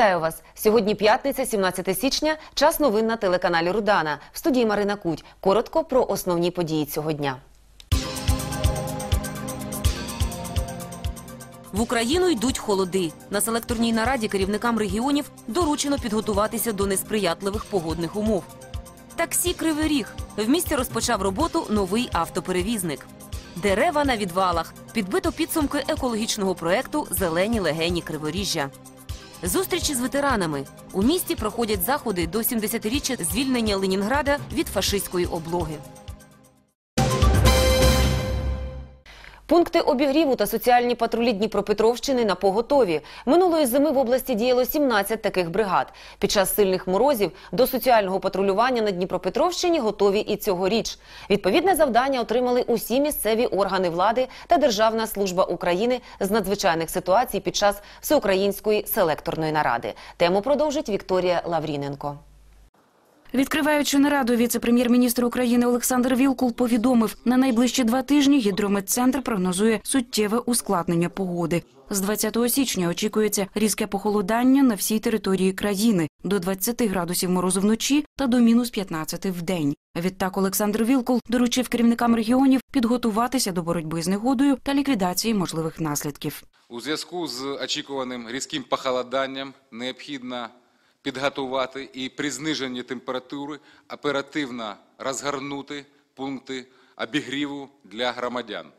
Вітаю вас! Сьогодні п'ятниця, 17 січня. Час новин на телеканалі Рудана. В студії Марина Куть. Коротко про основні події цього дня. В Україну йдуть холоди. На селекторній нараді керівникам регіонів доручено підготуватися до несприятливих погодних умов. Таксі Кривий Ріг. В місті розпочав роботу новий автоперевізник. Дерева на відвалах. Підбито підсумки екологічного проекту Зелені легені Криворіжжя. Зустрічі з ветеранами у місті проходять заходи до 70-річчя звільнення Ленінграда від фашистської облоги. Пункти обігріву та соціальні патрулі Дніпропетровщини на поготові. Минулої зими в області діяло 17 таких бригад. Під час сильних морозів до соціального патрулювання на Дніпропетровщині готові і цьогоріч. Відповідне завдання отримали усі місцеві органи влади та Державна служба України з надзвичайних ситуацій під час всеукраїнської селекторної наради. Тему продовжить Вікторія Лавріненко. Відкриваючи нараду, віце-прем'єр-міністр України Олександр Вілкул повідомив, на найближчі два тижні гідрометцентр прогнозує суттєве ускладнення погоди. З 20 січня очікується різке похолодання на всій території країни до 20 градусів морозу вночі та до мінус 15 в день. Відтак Олександр Вілкул доручив керівникам регіонів підготуватися до боротьби з негодою та ліквідації можливих наслідків. У зв'язку з очікуваним різким похолоданням необхідно підготувати і при зниженні температури оперативно розгорнути пункти обігріву для громадян.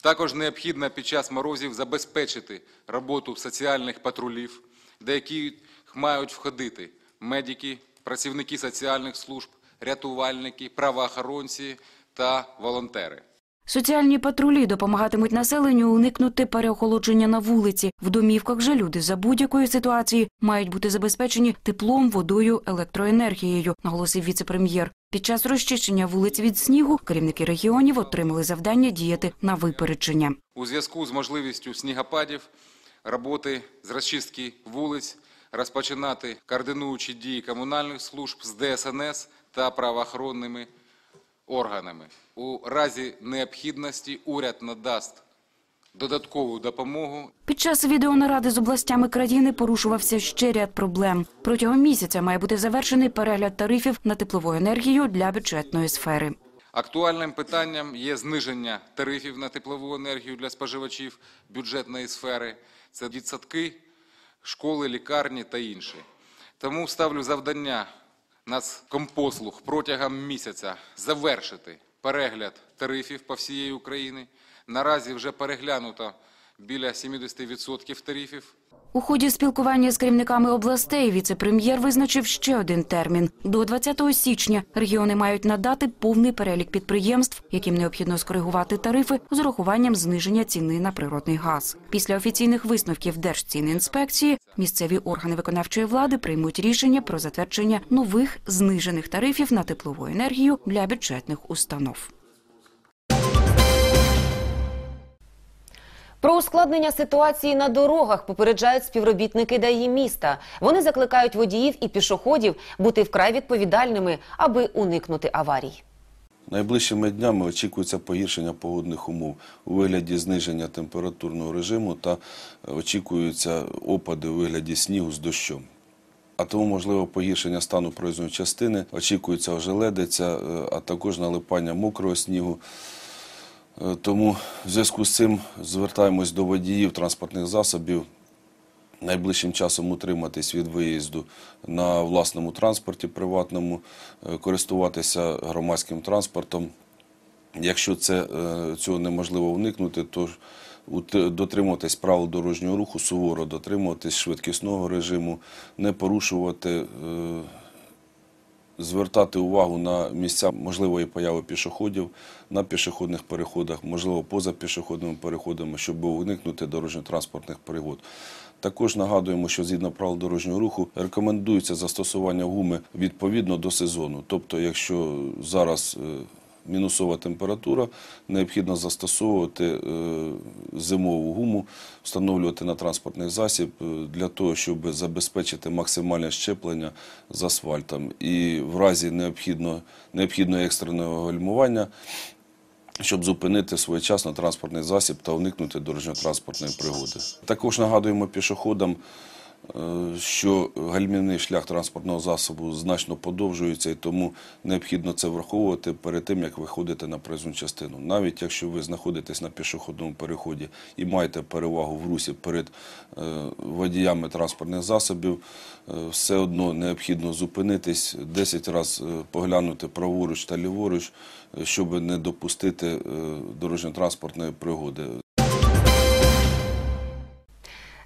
Також необхідно під час морозів забезпечити роботу соціальних патрулів, до яких мають входити медики, працівники соціальних служб, рятувальники, правоохоронці та волонтери. Соціальні патрулі допомагатимуть населенню уникнути переохолодження на вулиці. В домівках же люди за будь-якої ситуації мають бути забезпечені теплом, водою, електроенергією, наголосив віце-прем'єр. Під час розчищення вулиць від снігу керівники регіонів отримали завдання діяти на випередження. У зв'язку з можливістю снігопадів роботи з розчистки вулиць розпочинати координуючі дії комунальних служб з ДСНС та правоохоронними органами. У разі необхідності уряд надасть додаткову допомогу Під час відеонаради з областями країни порушувався ще ряд проблем. Протягом місяця має бути завершений перегляд тарифів на теплову енергію для бюджетної сфери. Актуальним питанням є зниження тарифів на теплову енергію для споживачів бюджетної сфери. Це дитсадки, школи, лікарні та інші. Тому ставлю завдання Нацкомпослуг протягом місяця завершити перегляд тарифів по всієї Україні. Наразі вже переглянуто біля 70% тарифів. У ході спілкування з керівниками областей віце-прем'єр визначив ще один термін. До 20 січня регіони мають надати повний перелік підприємств, яким необхідно скоригувати тарифи з урахуванням зниження ціни на природний газ. Після офіційних висновків Держцінінспекції місцеві органи виконавчої влади приймуть рішення про затвердження нових знижених тарифів на теплову енергію для бюджетних установ. Про ускладнення ситуації на дорогах попереджають співробітники ДАІ міста. Вони закликають водіїв і пішоходів бути вкрай відповідальними, аби уникнути аварій. Найближчими днями очікується погіршення погодних умов у вигляді зниження температурного режиму та очікуються опади у вигляді снігу з дощом. А тому можливо погіршення стану проїзної частини, очікується ожеледиця, е, а також налипання мокрого снігу. Е, Тому в зв'язку з цим звертаємось до водіїв транспортних засобів найближчим часом утриматись від виїзду на власному транспорті приватному, е, користуватися громадським транспортом. Якщо це, е, цього неможливо уникнути, то дотримуватись правил дорожнього руху, суворо дотримуватись швидкісного режиму, не порушувати звертати увагу на місця можливої появи пішоходів на пішохідних переходах, можливо, поза пішохідними переходами, щоб уникнути дорожньо-транспортних пригод. Також нагадуємо, що згідно правил дорожнього руху рекомендується застосування гуми відповідно до сезону. Тобто, якщо зараз е, мінусова температура, необхідно застосовувати е, зимову гуму, встановлювати на транспортний засіб е, для того, щоб забезпечити максимальне щеплення з асфальтом. І в разі необхідно, необхідного екстреного гальмування щоб зупинити своєчасно транспортний засіб та уникнути дорожньо-транспортної пригоди. Також нагадуємо пішоходам що гальмівний шлях транспортного засобу значно подовжується, і тому необхідно це враховувати перед тим, як виходите на проїзну частину. Навіть якщо ви знаходитесь на пішохідному переході і маєте перевагу в русі перед е, водіями транспортних засобів, е, все одно необхідно зупинитись, 10 разів поглянути праворуч та ліворуч, е, щоб не допустити е, дорожньо-транспортної пригоди.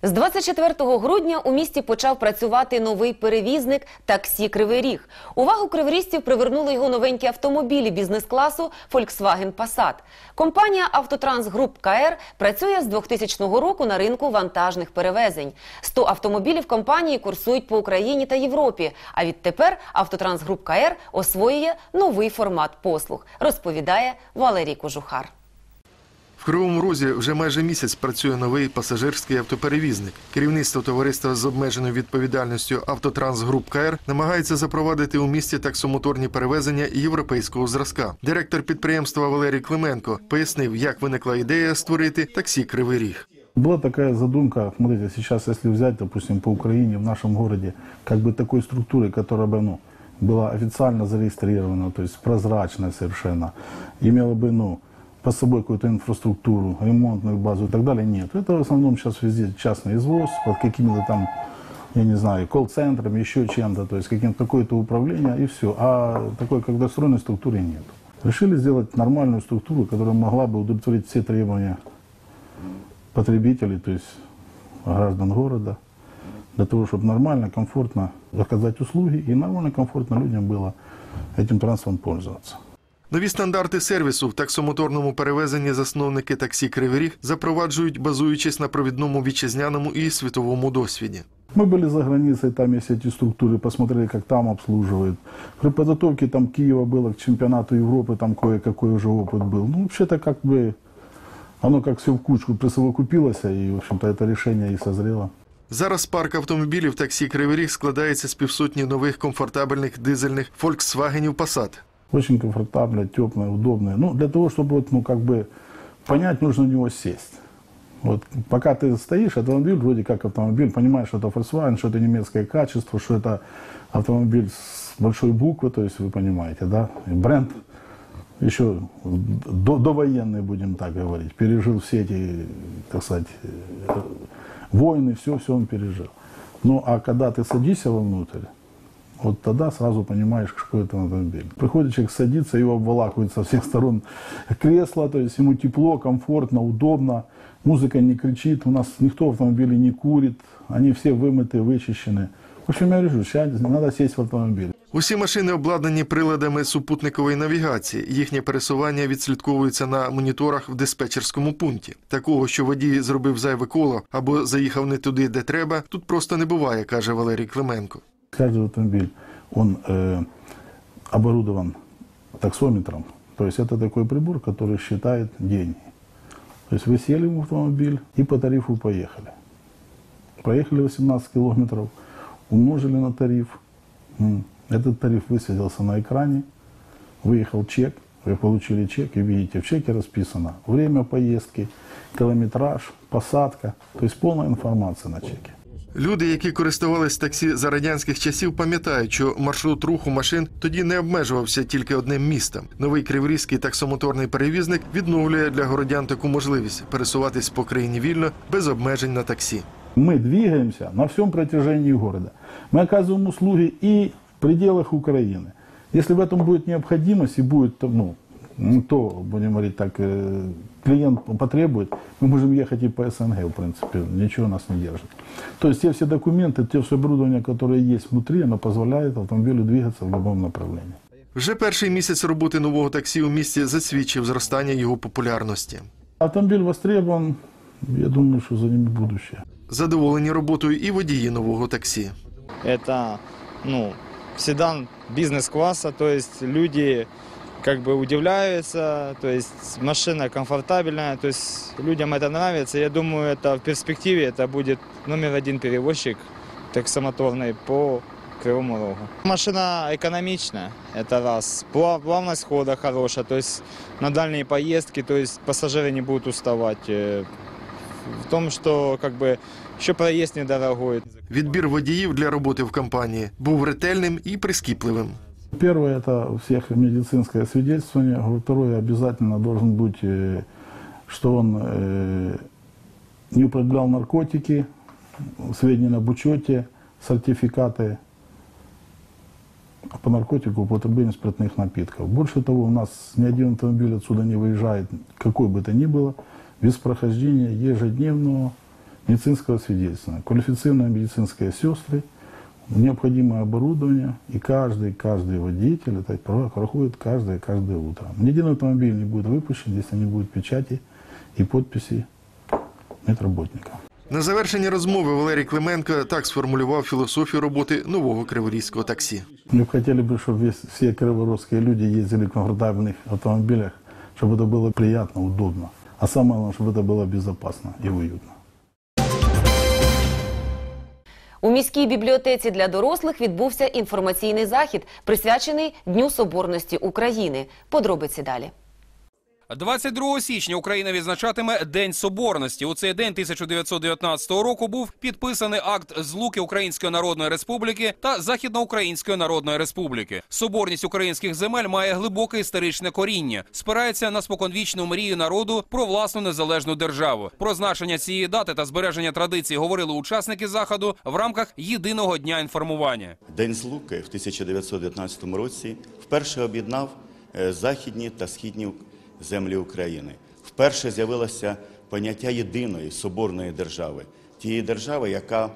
З 24 грудня у місті почав працювати новий перевізник таксі Кривий Ріг. Увагу криворізців привернули його новенькі автомобілі бізнес-класу Volkswagen Passat. Компанія Автотранс Груп КР працює з 2000 року на ринку вантажних перевезень. 100 автомобілів компанії курсують по Україні та Європі. А відтепер Автотранс Груп КР освоює новий формат послуг, розповідає Валерій Кожухар. В Кривому Розі вже майже місяць працює новий пасажирський автоперевізник. Керівництво товариства з обмеженою відповідальністю Автотранс Груп КР намагається запровадити у місті таксомоторні перевезення європейського зразка. Директор підприємства Валерій Клименко пояснив, як виникла ідея створити таксі Кривий Ріг. Была такая задумка, смотрите, сейчас если взять, допустим, по Украине, в нашем городе, как бы такой структуры, которая бы, ну, была официально зарегистрирована, то есть прозрачная совершенно, имела бы, ну, по собой какую-то инфраструктуру, ремонтную базу и так далее, нет. Это в основном сейчас везде частный извоз, под какими-то там, я не знаю, колл-центрами, еще чем-то, то есть каким-то какое-то управление и все. А такой, как достроенной структуры нет. Решили сделать нормальную структуру, которая могла бы удовлетворить все требования потребителей, то есть граждан города, для того, чтобы нормально, комфортно оказать услуги и нормально, комфортно людям было этим транспортом пользоваться. Нові стандарти сервісу в таксомоторному перевезенні засновники таксі Кривий Ріг запроваджують, базуючись на провідному вітчизняному і світовому досвіді. Мы были за границей, там есть эти структуры, посмотрели, как там обслуживают. При подготовке там Киева было к чемпионату Европы, там кое-какой уже опыт был. Ну, вообще-то как бы оно как все в кучку присовокупилось, и, в общем-то, это решение и созрело. Зараз парк автомобілів таксі Кривий Ріг складається з півсотні нових комфортабельних дизельних Volkswagenів Passat. Очень комфортабля, теплая, удобная. Ну, для того, чтобы вот, ну, как бы понять, нужно в него сесть. Вот пока ты стоишь, автомобиль вроде как автомобиль, понимаешь, что это Volkswagen, что это немецкое качество, что это автомобиль с большой буквы, то есть вы понимаете, да, и бренд еще до, довоенный, будем так говорить, пережил все эти, так сказать, э, войны, все, все он пережил. Ну, а когда ты садишься вовнутрь, вот тогда сразу понимаешь, какой это автомобиль. Приходит человек, садится, его обволакивают со всех сторон кресло, то есть ему тепло, комфортно, удобно, музыка не кричит, у нас никто в автомобиле не курит, они все вымыты, вычищены. В общем, я говорю, сейчас надо сесть в автомобиль. Усі машини обладнані приладами супутникової навігації. Їхнє пересування відслідковується на моніторах в диспетчерському пункті. Такого, що водій зробив зайве коло або заїхав не туди, де треба, тут просто не буває, каже Валерій Клименко. Каждый автомобиль, он э, оборудован таксометром. То есть это такой прибор, который считает деньги. То есть вы сели в автомобиль и по тарифу поехали. Проехали 18 километров, умножили на тариф. Этот тариф высветился на экране, выехал чек, вы получили чек и видите, в чеке расписано время поездки, километраж, посадка, то есть полная информация на чеке. Люди, які користувались таксі за радянських часів, пам'ятають, що маршрут руху машин тоді не обмежувався тільки одним містом. Новий криворізький таксомоторний перевізник відновлює для городян таку можливість пересуватись по країні вільно без обмежень на таксі. Мы двигаемся на всем протяжении города. Мы оказываем услуги и в пределах Украины. Если в этом будет необходимость и будет, ну, ну, то, будем говорить так, э, клиент потребует, мы можем ехать и по СНГ, в принципе, ничего нас не держит. То есть те все документы, те все оборудование, которое есть внутри, оно позволяет автомобилю двигаться в любом направлении. Вже перший місяць роботи нового таксі у місті засвідчив зростання його популярності. Автомобиль востребован, я думаю, что за ним будущее. Задоволені роботою і водії нового таксі. Это, ну, седан бизнес-класса, то есть люди как бы удивляются, то есть машина комфортабельная, то есть людям это нравится. Я думаю, это в перспективе это будет номер один перевозчик таксомоторный по Кривому Рогу. Машина экономичная, это раз. Плав- Плавность хода хорошая, то есть на дальние поездки, то есть пассажиры не будут уставать. э, В том, что как бы еще проезд недорогой. Відбір водіїв для роботи в компанії був ретельним і прискіпливим. Первое – это всех медицинское свидетельствование. Второе – обязательно должен быть, э, что он э, не употреблял наркотики, сведения об учете, сертификаты по наркотику, употреблению спиртных напитков. Больше того, у нас ни один автомобиль отсюда не выезжает, какой бы то ни было, без прохождения ежедневного медицинского свидетельства. Квалифицированные медицинские сестры, необходимое оборудование, и каждый, каждый водитель это про- проходит каждое, каждое утро. Ни один автомобиль не будет выпущен, если не будет печати и подписи медработника. На завершення розмови Валерій Клименко так сформулював філософію роботи нового криворізького таксі. Мы бы хотели бы, чтобы весь, все криворусские люди ездили в комфортабельных автомобилях, чтобы это было приятно, удобно. А самое главное, чтобы это было безопасно и уютно. У міській бібліотеці для дорослих відбувся інформаційний захід, присвячений Дню Соборності України. Подробиці далі. 22 січня Україна відзначатиме День Соборності. У цей день 1919 року був підписаний акт злуки Української Народної Республіки та Західноукраїнської Народної Республіки. Соборність українських земель має глибоке історичне коріння, спирається на споконвічну мрію народу про власну незалежну державу. Про значення цієї дати та збереження традицій говорили учасники заходу в рамках єдиного дня інформування. День Злуки в 1919 році вперше об'єднав е, західні та східні землі України. Вперше з'явилося поняття єдиної соборної держави, тієї держави, яка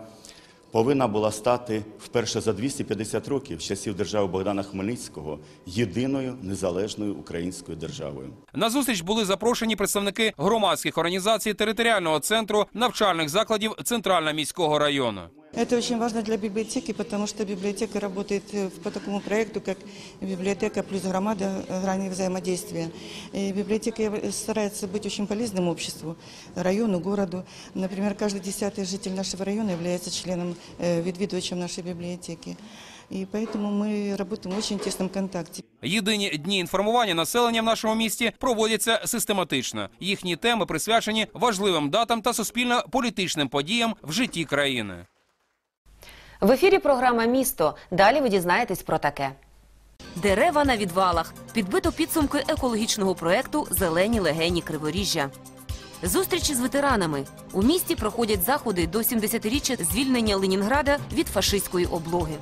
повинна була стати вперше за 250 років з часів держави Богдана Хмельницького єдиною незалежною українською державою. На зустріч були запрошені представники громадських організацій територіального центру навчальних закладів Центрально-міського району. Это очень важно для библиотеки, потому что библиотека работает э, по такому проекту, как библиотека плюс громада э, грани взаимодействия. И библиотека яв- старается быть очень полезным обществу, району, городу. Например, каждый десятый житель нашего района является членом, э, відвідувачем нашей библиотеки. И поэтому мы работаем в очень тесном контакте. Єдині дні інформування населення в нашому місті проводяться систематично. Їхні теми присвячені важливим датам та суспільно-політичним подіям в житті країни. В ефірі програма Місто. Далі ви дізнаєтесь про таке. Дерева на відвалах. Підбито підсумки екологічного проекту Зелені легені Криворіжжя. Зустрічі з ветеранами. У місті проходять заходи до 70-річчя звільнення Ленінграда від фашистської облоги.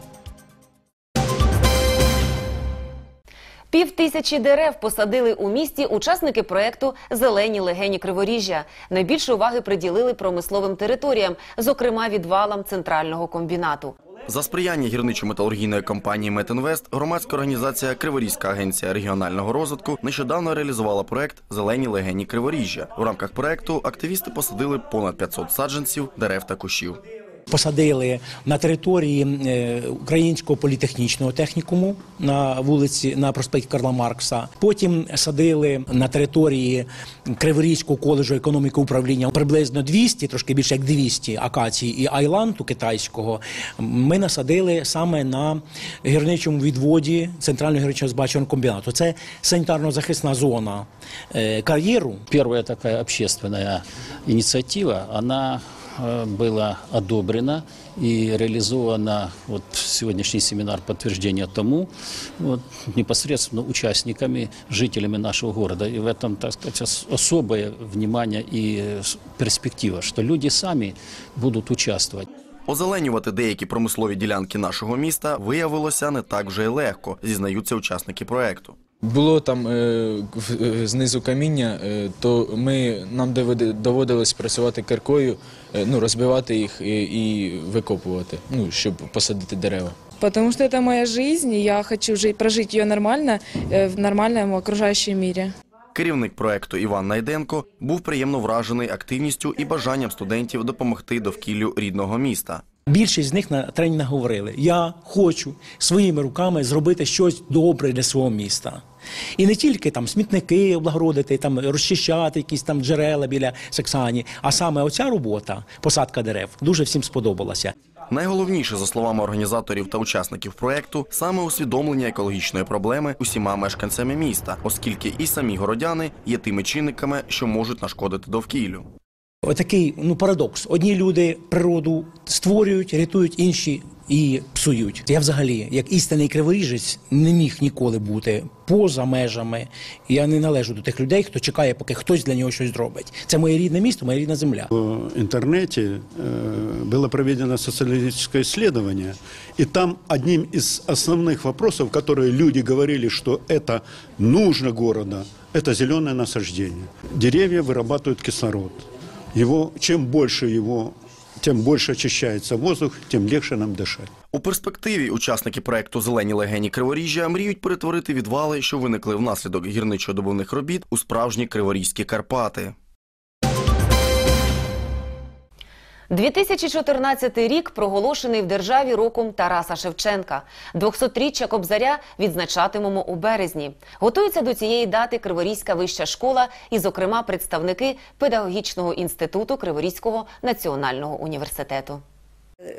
Пів тисячі дерев посадили у місті учасники проекту Зелені легені Криворіжжя. Найбільше уваги приділили промисловим територіям, зокрема відвалам центрального комбінату. За сприяння гірничо-металургійної компанії «Метінвест» громадська організація Криворізька агенція регіонального розвитку нещодавно реалізувала проект Зелені легені Криворіжжя. У рамках проекту активісти посадили понад 500 саджанців дерев та кущів. Посадили на території е, Українського політехнічного технікуму на вулиці на проспекті Карла Маркса. Потім садили на території Криворізького коледжу економіки управління приблизно 200, трошки більше як 200 акацій і айланту китайського. Ми насадили саме на гірничому відводі центрального гірничого збачувального комбінату. Це санітарно-захисна зона е, кар'єру. Первая такая общественная инициатива, она э, была одобрена и реализована, вот сегодняшний семинар подтверждения тому, вот, непосредственно участниками, жителями нашего города. И в этом, так сказать, ос- особое внимание и э, с- перспектива, что люди сами будут участвовать. Озеленювати деякі промислові ділянки нашого міста виявилося не так вже й легко, зізнаються учасники проекту. Було там е, в- е, знизу каміння, е, то ми, нам доведе- доводилось працювати киркою, е, ну, розбивати їх і, і викопувати, ну, щоб посадити дерева. Потому что это моя жизнь, и я хочу жить, прожить ее нормально э, в нормальном окружающем мире. Керівник проекту Іван Найденко був приємно вражений активністю і бажанням студентів допомогти довкіллю рідного міста. Більшість з них на тренінгах говорили: я хочу своїми руками зробити щось добре для свого міста. І не тільки там смітники облагородити, там розчищати якісь там джерела біля Саксані, а саме оця робота, посадка дерев, дуже всім сподобалася. Найголовніше, за словами організаторів та учасників проекту, саме усвідомлення екологічної проблеми усіма мешканцями міста, оскільки і самі городяни є тими чинниками, що можуть нашкодити довкіллю. Отакий ну парадокс. Одні люди природу створюють, рятують, інші і псують. Я взагалі, як істинний криворіжець, не міг ніколи бути поза межами. Я не належу до тих людей, хто чекає, поки хтось для нього щось зробить. Це моє рідне місто, моя рідна земля. В интернете э, было проведено социологическое исследование, и там одним из основных вопросов, которые люди говорили, что это нужно города, это зеленое насаждение. Деревья вырабатывают кислород. Его, чем больше его, тем больше очищается воздух, тем легче нам дышать. У перспективі учасники проекту Зелені легені Криворіжжя мріють перетворити відвали, що виникли внаслідок гірничо-добувних робіт, у справжні криворізькі Карпати. 2014 рік проголошений в державі роком Тараса Шевченка. 200-річчя Кобзаря відзначатимемо у березні. Готується до цієї дати Криворізька вища школа і, зокрема, представники педагогічного інституту Криворізького національного університету.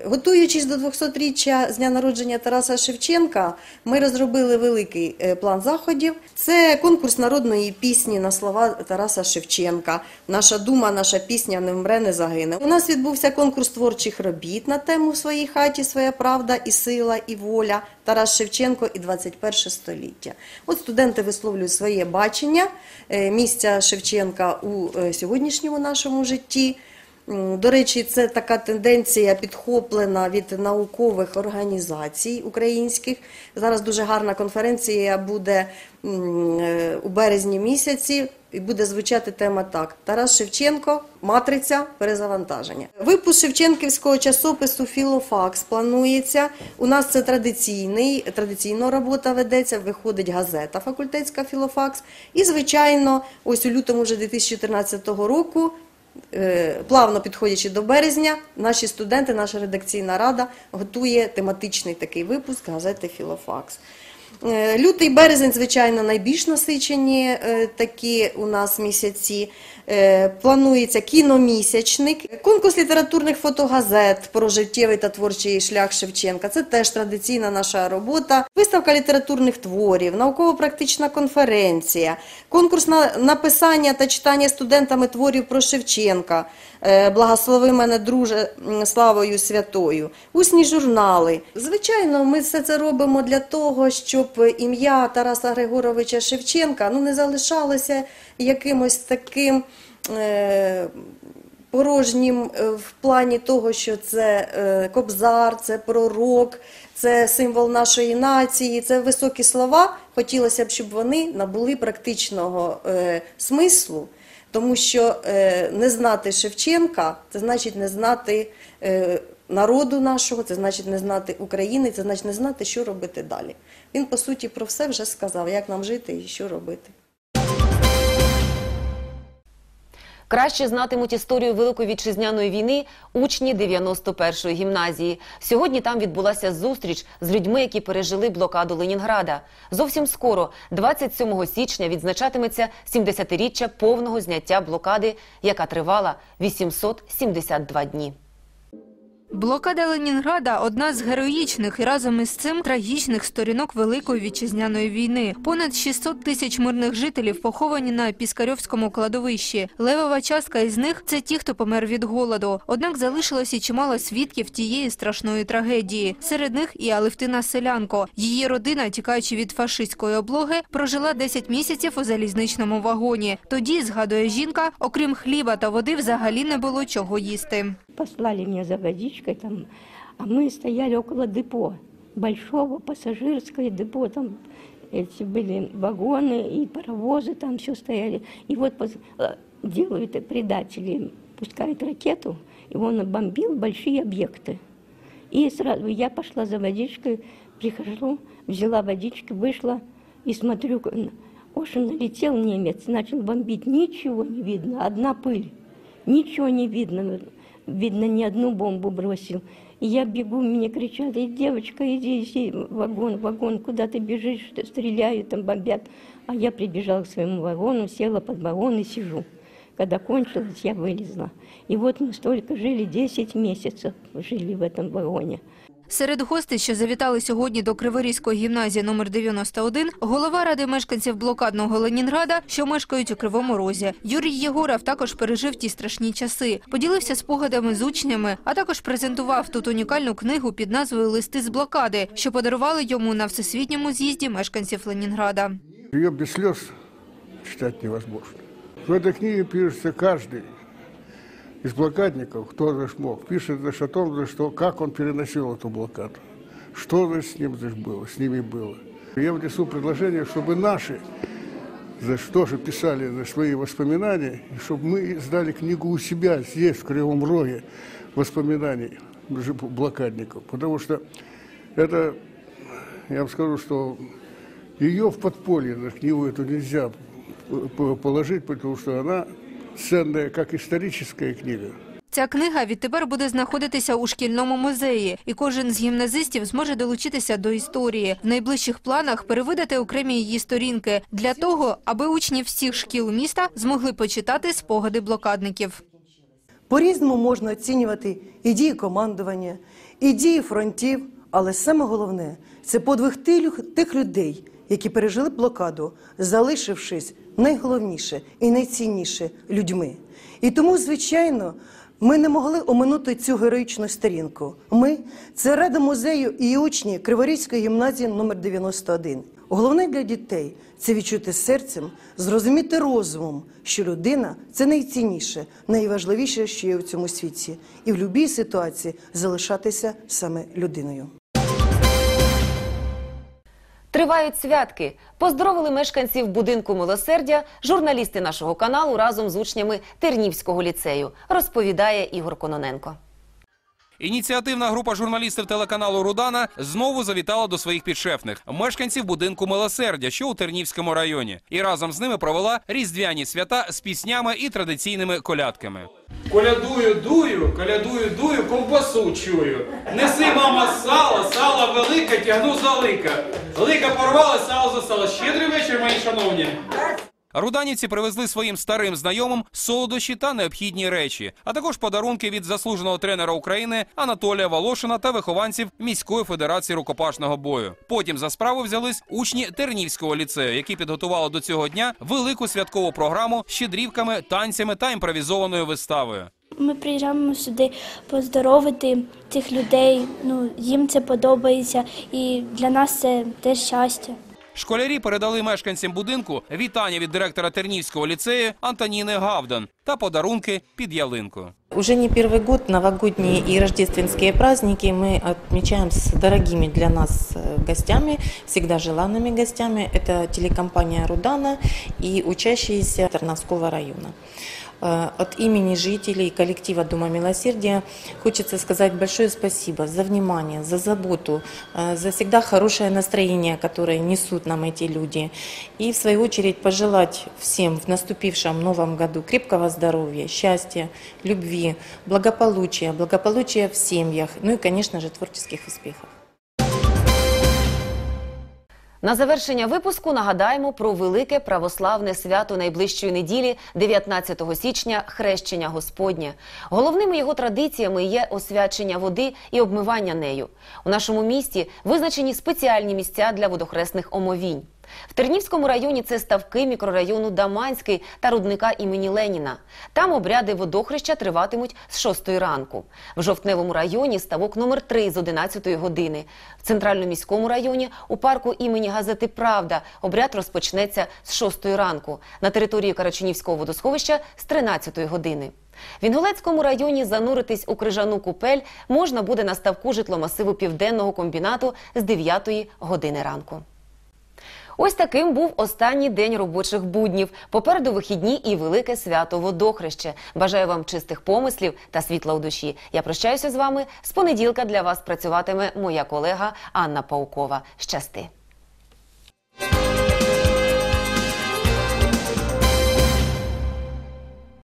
Готуючись до 200-річчя з дня народження Тараса Шевченка, ми розробили великий е, план заходів. Це конкурс народної пісні на слова Тараса Шевченка. Наша дума, наша пісня не вмре, не загине. У нас відбувся конкурс творчих робіт на тему в своїй хаті, своя правда і сила, і воля. Тарас Шевченко і 21 століття. От студенти висловлюють своє бачення е, місця Шевченка у е, сьогоднішньому нашому житті. До речі, це така тенденція підхоплена від наукових організацій українських. Зараз дуже гарна конференція буде е, у березні місяці. І буде звучати тема так: Тарас Шевченко, матриця перезавантаження. Випуск Шевченківського часопису Філофакс планується. У нас це традиційний, традиційно робота ведеться. Виходить газета факультетська Філофакс. І, звичайно, ось у лютому вже 2014 року плавно підходячи до березня, наші студенти, наша редакційна рада готує тематичний такий випуск газети Філофакс. Е, Лютий березень, звичайно, найбільш насичені е, такі у нас місяці. Е, Планується кіномісячник, конкурс літературних фотогазет про життєвий та творчий шлях Шевченка. Це теж традиційна наша робота. Виставка літературних творів, науково-практична конференція, конкурс на написання та читання студентами творів про Шевченка. Е, Благослови мене, друже, славою святою, усні журнали. Звичайно, ми все це робимо для того, щоб ім'я Тараса Григоровича Шевченка ну, не залишалося якимось таким. Е, Порожнім е, в плані того, що це е, кобзар, це пророк, це символ нашої нації, це високі слова. Хотілося б, щоб вони набули практичного смислу, тому що е, не знати Шевченка це значить не знати е, народу нашого, це значить не знати України, це значить не знати, що робити далі. Він по суті про все вже сказав, як нам жити і що робити. Краще знатимуть історію Великої вітчизняної війни учні 91-ї гімназії. Сьогодні там відбулася зустріч з людьми, які пережили блокаду Ленінграда. Зовсім скоро, 27 січня, відзначатиметься 70-річчя повного зняття блокади, яка тривала 872 дні. Блокада Ленінграда одна з героїчних і разом із цим трагічних сторінок Великої вітчизняної війни. Понад 600 тисяч мирних жителів поховані на Піскарьовському кладовищі. Левова частка із них це ті, хто помер від голоду. Однак залишилось і чимало свідків тієї страшної трагедії. Серед них і Алевтина Селянко. Її родина, тікаючи від фашистської облоги, прожила 10 місяців у залізничному вагоні. Тоді, згадує жінка, окрім хліба та води, взагалі не було чого їсти. Послали меня за водичкой там, а мы стояли около депо, большого пассажирского депо, там эти были вагоны и паровозы там все стояли. И вот э, делают предатели, пускают ракету, и он бомбил большие объекты. И сразу я пошла за водичкой, прихожу, взяла водички, вышла и смотрю, Оша налетел немец, начал бомбить, ничего не видно, одна пыль, ничего не видно, видно, ни одну бомбу бросил. И я бегу, мне кричат, и девочка, иди, иди, вагон, вагон, куда ты бежишь, стреляют, там бомбят. А я прибежала к своему вагону, села под вагон и сижу. Когда кончилось, я вылезла. И вот мы столько жили, 10 месяцев жили в этом вагоне. Серед гостей, що завітали сьогодні до Криворізької гімназії номер 91, голова ради мешканців блокадного Ленінграда, що мешкають у Кривому Розі. Юрій Єгоров також пережив ті страшні часи, поділився спогадами з учнями, а також презентував тут унікальну книгу під назвою Листи з блокади, що подарували йому на всесвітньому з'їзді мешканців Ленінграда. Ее без слез читать невозможно. В этой книге пишется каждый из блокадников, кто же мог, пишет значит, о том, что, как он переносил эту блокаду, что же с ним значит, было, с ними было. Я внесу предложение, чтобы наши за что же писали за свои воспоминания, и чтобы мы издали книгу у себя здесь, в Кривом Роге, воспоминаний блокадников. Потому что это, я вам скажу, что ее в подполье, на книгу эту нельзя положить, потому что она ценная, как историческая книга. Ця книга відтепер буде знаходитися у шкільному музеї, і кожен з гімназистів зможе долучитися до історії. В найближчих планах перевидати окремі її сторінки для того, аби учні всіх шкіл міста змогли почитати спогади блокадників. По-різному можна оцінювати і дії командування, і дії фронтів, але саме головне це подвиг тих тих людей, які пережили блокаду, залишившись найголовніше і найцінніше людьми. І тому, звичайно, ми не могли оминути цю героїчну сторінку. Ми це рада музею і учні Криворізької гімназії номер 91. Головне для дітей це відчути серцем, зрозуміти розумом, що людина це найцінніше, найважливіше, що є в цьому світі, і в будь-якій ситуації залишатися саме людиною. Тривають святки. Поздоровили мешканців будинку милосердя журналісти нашого каналу разом з учнями Тернівського ліцею, розповідає Ігор Кононенко. Ініціативна група журналістів телеканалу Рудана знову завітала до своїх підшефних мешканців будинку милосердя, що у Тернівському районі, і разом з ними провела різдвяні свята з піснями і традиційними колядками. Колядую, дую, колядую, дую, ковбасу чую. Неси, мама, сало, сало велике, тягну за лика. Лика порвала, сало за сало. Щедрий вечір, мої шановні. Руданівці привезли своїм старим знайомим солодощі та необхідні речі, а також подарунки від заслуженого тренера України Анатолія Волошина та вихованців міської федерації рукопашного бою. Потім за справу взялись учні Тернівського ліцею, які підготували до цього дня велику святкову програму з щедрівками, танцями та імпровізованою виставою. Ми приїжджаємо сюди поздоровити цих людей. Ну їм це подобається, і для нас це теж щастя. Школярі передали мешканцям будинку вітання від директора Тернівського ліцею Антоніни Гавдан та подарунки під ялинку. Уже не первый год новогодние и рождественские праздники мы отмечаем с дорогими для нас э, гостями, всегда желанными гостями. Это телекомпания «Рудана» и учащиеся Тарновского района. Э, От имени жителей коллектива Дома Милосердия хочется сказать большое спасибо за внимание, за заботу, э, за всегда хорошее настроение, которое несут нам эти люди. И в свою очередь пожелать всем в наступившем новом году крепкого здоровья, счастья, любви, благополучия, благополучия в семьях, ну и, конечно же, творческих успехов. На завершення випуску нагадаємо про велике православне свято найближчої неділі, 19 січня, хрещення Господнє. Головними його традиціями є освячення води і обмивання нею. У нашому місті визначені спеціальні місця для водохресних омовінь. В Тернівському районі це ставки мікрорайону Даманський та рудника імені Леніна. Там обряди водохреща триватимуть з 6 ранку. В Жовтневому районі ставок номер 3 з 11 години. В Центральноміському районі у парку імені газети Правда обряд розпочнеться з 6 ранку. На території Карачунівського водосховища з 13 години. В Інгулецькому районі зануритись у крижану купель можна буде на ставку житломасиву південного комбінату з 9 години ранку. Ось таким був останній день робочих буднів. Попереду вихідні і велике свято водохреще. Бажаю вам чистих помислів та світла у душі. Я прощаюся з вами. З понеділка для вас працюватиме моя колега Анна Паукова. Щасти.